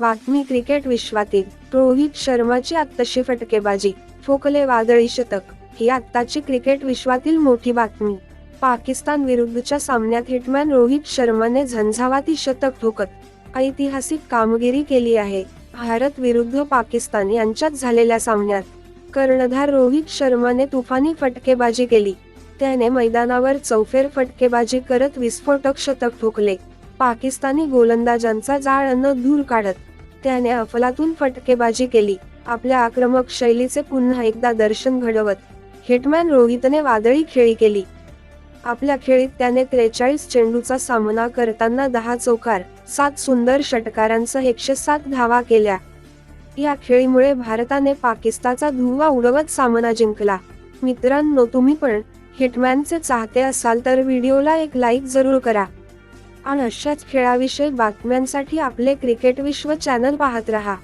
बातमी क्रिकेट विश्वातील रोहित शर्माची आत्ताशी फटकेबाजी ठोकले वादळी शतक ही आत्ताची क्रिकेट विश्वातील मोठी बातमी. पाकिस्तान विरुद्धच्या सामन्यात हिटमॅन रोहित शर्माने झंझावाती शतक ठोकत ऐतिहासिक कामगिरी केली आहे. भारत विरुद्ध पाकिस्तान यांच्यात झालेल्या सामन्यात कर्णधार रोहित शर्माने तुफानी फटकेबाजी केली. त्याने मैदानावर चौफेर फटकेबाजी करत विस्फोटक शतक ठोकले. पाकिस्तानी गोलंदाजांचा जाळ न दूर काढत त्याने अफलातून फटकेबाजी केली. आपल्या आक्रमक शैलीचे पुन्हा एकदा दर्शन घडवत हिटमॅन रोहितने वादळी खेळी केली. आपल्या खेळीत त्याने त्रेचाळीस चेंडूचा सामना करताना दहा चौकार सात सुंदर षटकारांसह एकशे सात धावा केल्या. या खेळीमुळे भारताने पाकिस्तानचा धुव्वा उडवत सामना जिंकला. मित्रांनो तुम्ही पण हिटमॅनचे चाहते असाल तर व्हिडिओला एक लाईक जरूर करा. आणि अशाच खेळाविषयी बातम्यांसाठी आपले क्रिकेट विश्व चॅनल पाहत रहा.